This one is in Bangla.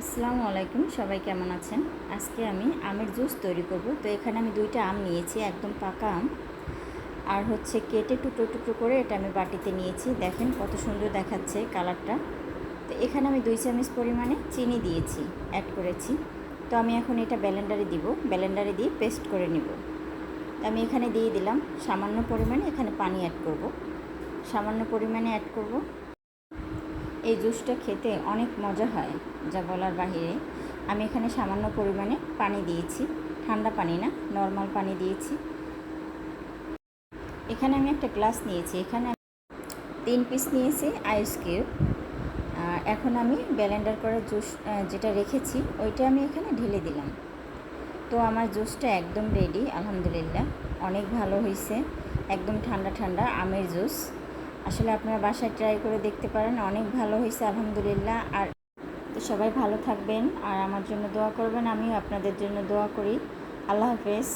আসসালামু আলাইকুম, সবাই কেমন আছেন? আজকে আমি আমের জুস তৈরি করব। তো এখানে আমি দুইটা আম নিয়েছি, একদম পাকা আম। আর হচ্ছে কেটে টুকরো টুকরো করে এটা আমি বাটিতে নিয়েছি। দেখেন কত সুন্দর দেখাচ্ছে কালারটা। তো এখানে আমি দুই চামচ পরিমাণে চিনি দিয়েছি অ্যাড করেছি। তো আমি এখন এটা ব্যালেন্ডারে দিব। ব্যালেন্ডারে দিয়ে পেস্ট করে নিব। তো আমি এখানে দিয়ে দিলাম, সামান্য পরিমাণে এখানে পানি অ্যাড করব। সামান্য পরিমাণে অ্যাড করব। এই জুসটা খেতে অনেক মজা হয়, যা বলার বাহিরে। আমি এখানে সামান্য পরিমাণে পানি দিয়েছি। ঠান্ডা পানি না, নর্মাল পানি দিয়েছি। এখানে আমি একটা গ্লাস নিয়েছি। এখানে তিন পিস নিয়েছি আইস কিউব। এখন আমি ব্যালেন্ডার করা জুস যেটা রেখেছি, ওইটা আমি এখানে ঢেলে দিলাম। তো আমার জুসটা একদম রেডি, আলহামদুলিল্লাহ। অনেক ভালো হয়েছে একদম ঠান্ডা ঠান্ডা আমের জুস। আসলে আপনারা বাসায় ট্রাই করে দেখতে পারেন, অনেক ভালো হয়েছে, আলহামদুলিল্লাহ। আর তো সবাই ভালো থাকবেন, আর আমার জন্য দোয়া করবেন, আমিও আপনাদের জন্য দোয়া করি। আল্লাহ হাফেজ।